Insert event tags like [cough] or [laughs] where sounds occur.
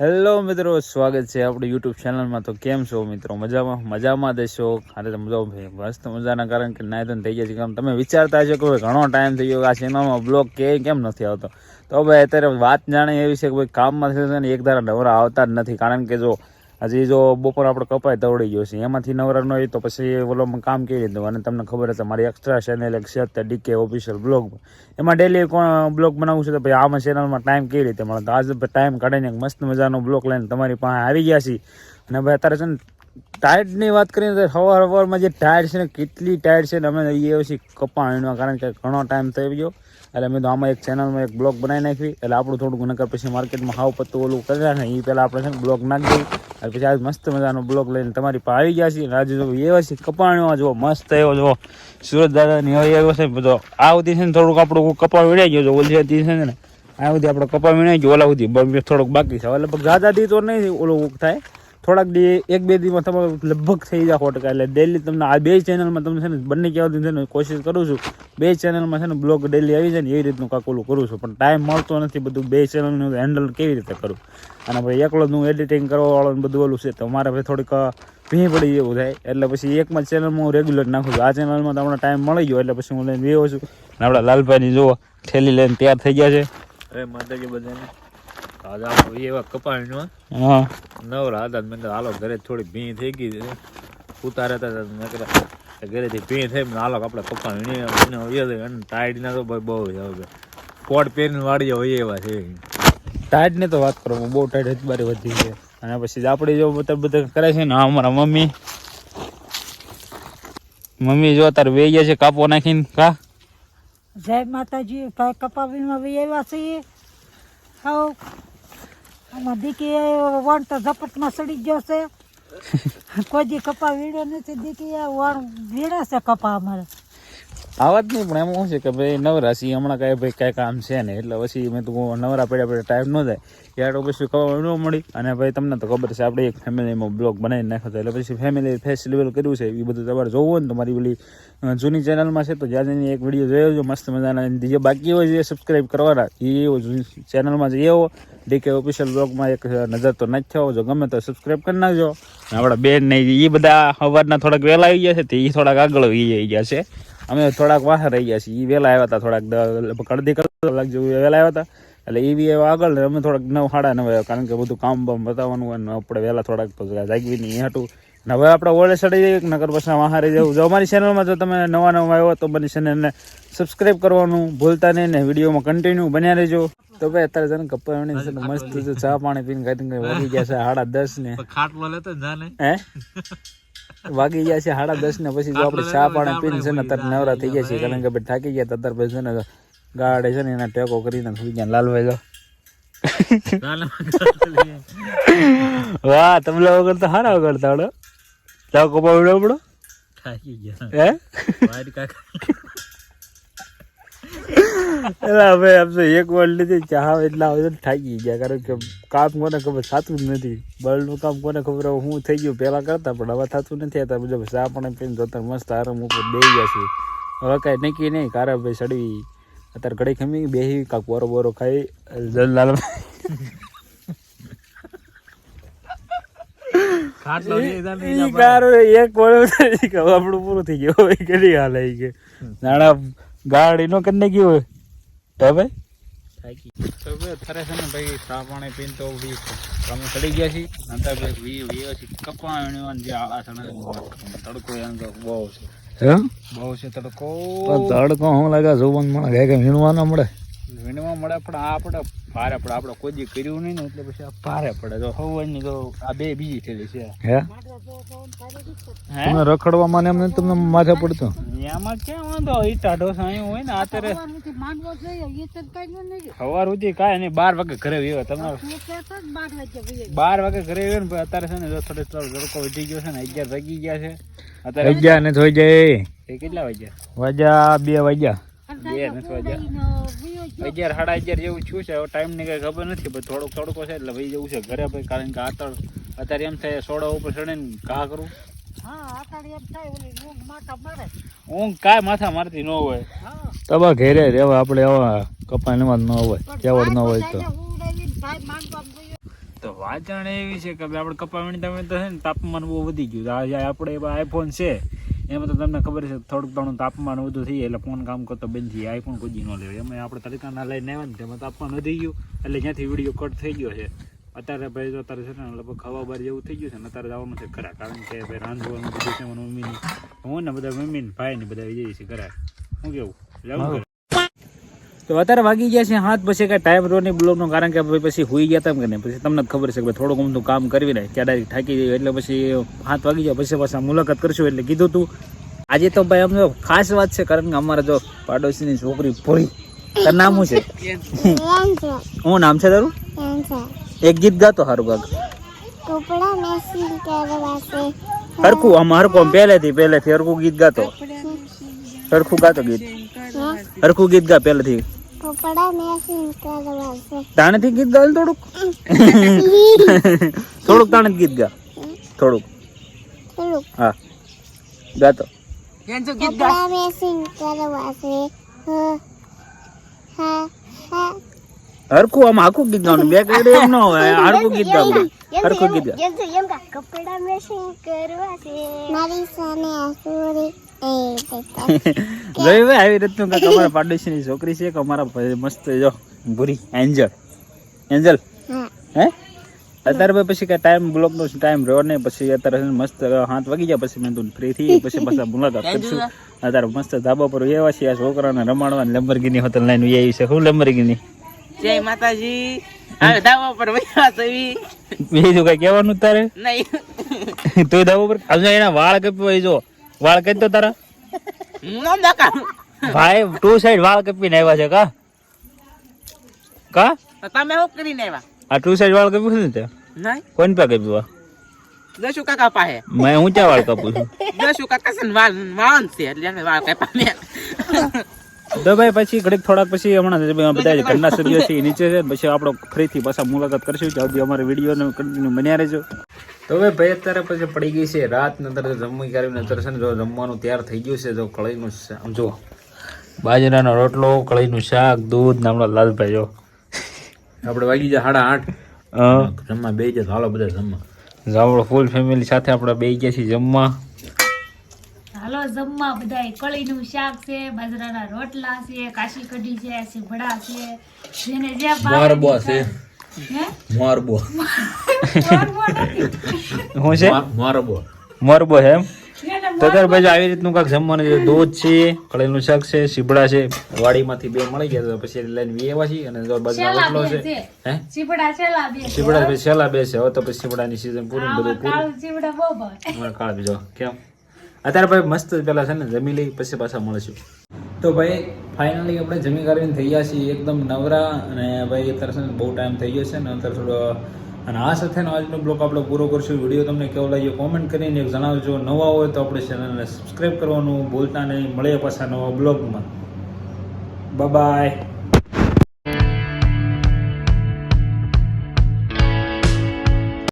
Hello મિત્રો, સ્વાગત છે આપણી યુટ્યુબ ચેનલમાં તો કેમ છો મિત્રો? મજામાં? મજામાં દેશો અરે મજા મસ્ત મજાના. કારણ કે નાય તો થઈ ગયા છે કારણ તમે વિચારતા હશો કે ભાઈ ઘણો ટાઈમ થઈ ગયો આ ચેનલમાં બ્લોગ કે કેમ નથી આવતો? તો ભાઈ, અત્યારે વાત જાણે એવી છે કે ભાઈ, કામમાં છે ને એક ધારા નવરા આવતા જ નથી. કારણ કે જો હજી જો બપોર આપણે કપાય તવડી ગયો છે. એમાંથી નવરા ન હોય તો પછી ઓલોમાં કામ કેવી રીતે અને તમને ખબર હશે, મારી એક્સ્ટ્રા ચેનલ એક છે ડીકે ઓફિશિયલ બ્લોગ એમાં ડેલી કોણ બ્લોગ બનાવવું છે તો ભાઈ આમાં ચેનલમાં ટાઈમ કેવી રીતે મળે? તો આજે ટાઈમ કાઢીને મસ્ત મજાનો બ્લોગ લઈને તમારી પાસે આવી ગયા છીએ. અને ભાઈ અત્યારે છે ને ટાયર્ડની વાત કરીએ તો સવાર સવારમાં જે ટાયર છે ને, કેટલી ટાયર છે ને, અમે એ પછી કપાણીનો કારણ કે ઘણો ટાઈમ થઈ ગયો. એટલે મેં તો આમાં એક ચેનલમાં એક બ્લોગ બનાવી નાખી. એટલે આપણું થોડુંક નકર પછી માર્કેટમાં હાવ પત્તું ઓલું કર્યા ને એ પહેલાં આપણે છે ને બ્લોગ નાખી અને પછી આજ મસ્ત મજાનો બ્લોગ લઈને તમારી પાસે આવી ગયા છીએ. આજે જો એવા છે કપાણીઓ જુઓ, મસ્ત એવો, જુઓ, સુરત દાદાની હવે એવો છે. બધો આ સુધી છે ને થોડુંક આપણું કપાળ વીણાઈ ગયો છે. ઓલી છે ને, આ સુધી આપણે કપા વીણાઈ ગયો. ઓલા સુધી થોડુંક બાકી છે. એટલે દી તો નહીં ઓલું થાય. થોડાક દી, એક બે દિવસમાં તમારું લગભગ થઈ જાય સો ટકા એટલે ડેલી તમને આ બે ચેનલમાં તમને છે ને બંને કહેવાથી છે ને કોશિશ કરું છું. બે ચેનલમાં છે ને બ્લોગ ડેલી આવી જાય ને એવી રીતનું કાકુલું કરું છું. પણ ટાઈમ મળતો નથી, બધું બે ચેનલનું હેન્ડલ કેવી રીતે કરું? અને ભાઈ એકલો જ હું એડિટિંગ કરવાવાળો બધું ઓલું છે, તો મારે ભાઈ થોડીક ભી પડી એવું થાય. એટલે પછી એકમાં ચેનલમાં હું રેગ્યુલર નાખું છું. આ ચેનલમાં તો હમણાં ટાઈમ મળી ગયો, એટલે પછી હું લઈને બેહો છું. આપણા લાલભાઈની જુઓ, ઠેલી લઈને તૈયાર થઈ ગયા છે. અરે માતાજી બધાને. આજે હોય એવા કપાળનો. હા. નવરા હતા મેં હાલો ઘરે થોડી ભીં થઈ ગઈ છે. ઉતારે હતા કીધું ઘરેથી ભીં થઈ હાલો આપણે કપા વીણી અને ટાઈડ ના તો ભાઈ બહુ હવે. કોટ પહેરીને વાળી હોય એવા છે ટાઈટની તો વાત કરો બહુ ટાઈટ હજબારી વધી છે. અને પછી આપણે જો બધા બધા કરે છે ને અમારા મમ્મી. મમ્મી જો અત્યારે વેઈ ગયા છે કાપો નાખીને કા? જય માતાજી કપાવીમાં વેવા છીએ. હાઉ આમાં દીકી વણ તો ઝપટમાં સડી ગયો છે. [laughs] કોઈ દી કપા વીડ્યો નથી દીકી વણ વીડે છે કપા અમારે. આવા જ નહીં, પણ એમાં શું છે કે ભાઈ નવરા છીએ, હમણાં કાંઈ ભાઈ કાંઈ કામ છે ને એટલે પછી મેં તો નવરા પડ્યા પડ્યા ટાઈમ ન થાય. યાર, તો પછી ખબર ન મળી. અને ભાઈ તમને તો ખબર છે, આપણે એક ફેમિલીમાં બ્લોગ બનાવી નાખ્યો એટલે પછી ફેમિલી ફેસ લેવલ કર્યું છે, એ બધું તમારે જોવું હોય ને તમારી મારી પેલી જૂની ચેનલમાં છે, તો જ્યાં જઈને એક વીડિયો જોયો છો, મસ્ત મજાના. જે બાકી હોય જે સબસ્ક્રાઈબ કરવાના. એ ચેનલમાં જઈ આવો ડીકે ઓફિશિયલ બ્લોગમાં એક નજર તો નાખ્યો જો ગમે તો સબસ્ક્રાઈબ કરી નાખજો. આપણા બેન ને એ બધા અવાજના થોડાક વહેલા આવી ગયા છે, તે એ થોડાક આગળ આવી ગયા છે. અમે થોડાક વાહ રહી ગયા છીએ. એ વહેલા આવ્યા હતા થોડાક અડધી કલાક જેવું વહેલા આવ્યા હતા. એટલે એ બી આગળ ને અમે થોડાક નવ સાડા નવ આવ્યા. કારણ કે બધું કામ બામ બતાવવાનું હોય ને આપણે વહેલા થોડાક તો જાગવી નહીં હાટું. ને હવે આપણે ઓળે ચડી જઈએ નગર પછી વાહ રહી જવું. જો અમારી ચેનલમાં જો તમે નવા નવા આવ્યો તો બની ચેનલને સબસ્ક્રાઈબ કરવાનું ભૂલતા નહીં ને વિડીયોમાં કન્ટિન્યુ બન્યા રહેજો. તો ભાઈ અત્યારે છે ને કપ્પા મસ્ત ચા પાણી પીને કઈ વળી ગયા છે સાડા દસ ને. ખાટલો લેતો જાને હે? વાગી ગયા છે સાડા દસ ને પછી જો આપણે ચા પાણી પીને છે ને અત્યારે નવરા થઈ ગયા છે કારણ કે ભાઈ થાકી ગયા અત્યારે પછી છે ને ગાડે છે ને એના ટેકો કરીને થઈ ગયા. લાલભાઈ જો વાહ તમે વગર તો હારા કરતા હડો. ચાવ કપા વિડો થાકી ગયા. હે? કાકા. એટલે હવે આમ તો એક વાર લીધી ચા એટલા આવે થાકી ગયા. કારણ કે કામ કોને ખબર થતું જ નથી. બળનું કામ કોને ખબર હું થઈ ગયું પહેલાં કરતા પણ હવે થતું નથી. હતા બીજો ચા પણ પીને જોતા મસ્ત આરામ ઉપર બેસી ગયા છે હવે કાંઈ નક્કી નહીં કારણ ભાઈ સડવી. અત્યારે ઘડી ખમી બેસી કાંક બોરો બોરો ખાઈ જલલાલ એક આપણું પૂરું થઈ ગયું. કેટલી હાલ આવી ગયો નાણા ગાડી નો કરી નાખ્યું હોય. અત્યારે છે ને ભાઈ ચા પાણી પીને તો વી અમે ચડી ગયા છીએ અંતર ભાઈ વી વી છે. કપાણીઓ જે આળા છે તડકો બહુ છે. બહુ છે તડકો. તડકો હું લાગે જોવાનું કાંઈ કાંઈ વીણવાનો મળે. વીણવા મળે પણ આ આપણે ભારે પડે. આપણે કોઈ દી કર્યું નહીં ને એટલે પછી આ ભારે પડે. જો હવાની તો આ બે બીજી થયેલી છે. હે? તમે રખડવામાં ને એમને તમને માથે પડતો? એમાં ક્યાં વાંધો? ઈટા ઢોસા અહીંયા હોય ને અત્યારે તો સવાર સુધી કાંઈ નહીં બાર વાગે ઘરે આવ્યો તમારે બાર વાગે ભાઈ ઘરે આવ્યો ને અત્યારે છે ને થોડે થોડો થોડો તડકો વધી ગયો છે ને અગિયાર વાગી ગયા છે. અત્યારે અગિયાર ને થઈ જાય. એ કેટલા વાગ્યા? વાગ્યા બે વાગ્યા. બે નથી અગિયાર સાડા અગિયાર જેવું છું છે. હવે ટાઈમની કઈ ખબર નથી પણ થોડોક થોડોક છે એટલે ભાઈ જવું છે ઘરે ભાઈ કારણ કે આતળ અત્યારે એમ થાય સોડા ઉપર ચડે ને ઘા કરું. હા આટાડી એમ થાય ઓલી ઊંઘ માથા કાંઈ માથા મારતી ન હોય. હા. તબા ઘેરે રેવા આપણે આવા કપાઈ નવા ન હોય કેવડ ન હોય તો. તો વાંચણ એવી છે કે ભાઈ આપણે કપા વીણતા વીણતા છે ને તાપમાન બહુ વધી ગયું આ જે આપણે આઈફોન છે. એમાં તો તમને ખબર છે થોડુંક ઘણું તાપમાન વધુ થઈ એટલે ફોન કામ કરતો બંધ થઈ આઈફોન કોઈ ન લેવાય. એમાં આપણે તરીકાના લઈને આવ્યા ને તેમાં તાપમાન વધી ગયું એટલે જ્યાંથી વીડિયો કટ થઈ ગયો છે. અત્યારે ભાઈ જો અત્યારે છે ને લગભગ ખાવા બાર જેવું થઈ ગયું છે ને અત્યારે જવાનું છે ખરા કારણ કે ભાઈ રાંધવાનું બધું છે મમ્મીની હું ને બધા મમ્મી ને ભાઈ ને બધા જઈએ છીએ ખરા શું કેવું? જવું? તો અત્યારે વાગી ગયા છે હાથ પછી કાંઈ ટાઈમ રોની બ્લોગનો કારણ કે ભાઈ પછી હોઈ ગયા તમે ને પછી તમને ખબર છે કે થોડું ઘણું કામ કરવી ને ક્યારે થાકી જાય એટલે પછી હાથ વાગી જાય પછી પાછા મુલાકાત કરશું એટલે કીધું તું. આજે તો ભાઈ અમને ખાસ વાત છે કારણ કે અમારા જો પાડોશીની છોકરી ભોળી. તારું નામ શું છે? શું નામ છે તારું? એક ગીત ગાતો હારું ગાગ. કપડા મેસિંગ કરવા છે. હરખું આમ હરખું પહેલેથી પહેલેથી હરખું ગીત ગાતો. હરખું ગાતો ગીત. હરખું ગીત ગા પહેલેથી. કપડા મેસિંગ કરવા છે તાણેથી ગીત ગા ને થોડુંક? [laughs] થોડુંક તાણે ગીત ગા. થોડુંક. થોડુંક. હા. ગાતો કપડા મેસિંગ કરવા છે હા. હા હા. હરખું આમ આખું ગીત ગાવાનું. બે કડે એમ ન હોય. [laughs] હરખું ગીત ગાવાનું. હરખું ગીત ગા કપડા મેસિંગ કરવા છે. મારી સામે આસુરી જોયું ભાઈ આવી રીતનું કાંઈક અમારા પાડોશીની છોકરી છે કે અમારા મસ્ત જો ભૂરી એન્જલ. એન્જલ? હે. અત્યારે ભાઈ પછી કાંઈ ટાઈમ બ્લોકનો ટાઈમ રહ્યો નહીં. પછી અત્યારે મસ્ત હાથ વાગી જાય પછી મેં તું ફ્રી થઈ પછી પાછા મુલાકાત કરશું. અત્યારે મસ્ત ધાબા પર એવા છે આ છોકરાને રમાડવા લેમ્બરગીની હોટલ લાઈન આવી છે. શું લેમ્બરગીની જય માતાજી. હવે દાવા પર વૈયા સવી બીજું કઈ કહેવાનું તારે? નહીં. [laughs] તું ધાબા પર એના વાળ કપી હોય જો. વાળ કઈ તો તારા. ભાઈ ટુ સાઈડ વાળ કપીને આવ્યા છે કા? કા? તમે હું કરીને આવ્યા? આ ટુ સાઈડ વાળ કપી છે ને તે? નહીં. કોણ પા કપ્યું દસુ કાકા પાસે. મેં ઊંચા વાળ કપું છું. દસુ કાકા છે ને વાળ છે એટલે એને વાળ કાપા મેં. તો ભાઈ પછી ઘડીક થોડાક પછી હમણાં બધા જે ઘરના સભ્યો છે નીચે છે પછી આપણો ફરીથી પાછા મુલાકાત કરશું. ત્યાં સુધી અમારા વિડીયોને કન્ટિન્યુ બન્યા રહેજો. તો હવે ભાઈ અત્યારે પછી પડી ગઈ છે રાત ને અત્યારે જમવી કરીને અત્યારે છે ને જો જમવાનું તૈયાર થઈ ગયું છે જો કળીનું શાક જો બાજરાનો રોટલો કળીનું શાક દૂધ ને લાલભાઈ જો. આપણે વાગી જાય સાડા આઠ. જમવા બે જાય તો હાલો બધા જમવા. જો આપણો ફૂલ ફેમિલી સાથે આપણે બે ગયા છીએ જમવા. હાલો જમવા બધા કળીનું શાક છે બાજરાના રોટલા છે કાશી કઢી છે સીભડા છે જેને જે મોરબો છે. હે? મોરબો. [laughs] [laughs] મોરબો શું છે મોરબો. મોરબો છે એમ? તો અત્યારે પછી આવી રીતનું કાંઈક જમવાનું છે દૂધ છે કળેલું શાક છે સીબડા છે વાડીમાંથી બે મળી ગયા તો પછી લઈને વી છીએ અને બાજુમાં રોટલો છે. હે? છેલ્લા બે સીબડા પછી છેલ્લા બે છે. હવે તો પછી સીબડાની સીઝન પૂરી બધું પૂરું. કાળું બહુ ભાવે. કાળ બીજો કેમ? અત્યારે ભાઈ મસ્ત પેલા છે ને જમી લઈ પછી પાછા મળશું. તો ભાઈ ફાઇનલી આપણે જમી કરીને થઈ ગયા છીએ એકદમ નવરા અને ભાઈ અત્યારે છે ને બહુ ટાઈમ થઈ ગયો છે ને અત્યારે થોડો અને આ સાથેનો આજનો બ્લોગ આપણે પૂરો કરશું. વીડિયો તમને કેવો લાગ્યો કોમેન્ટ કરીને એક જણાવજો. નવા હોય તો આપણે ચેનલને સબસ્ક્રાઈબ કરવાનું ભૂલતા નહીં. મળીએ પાછા નવા બ્લોગમાં. બાય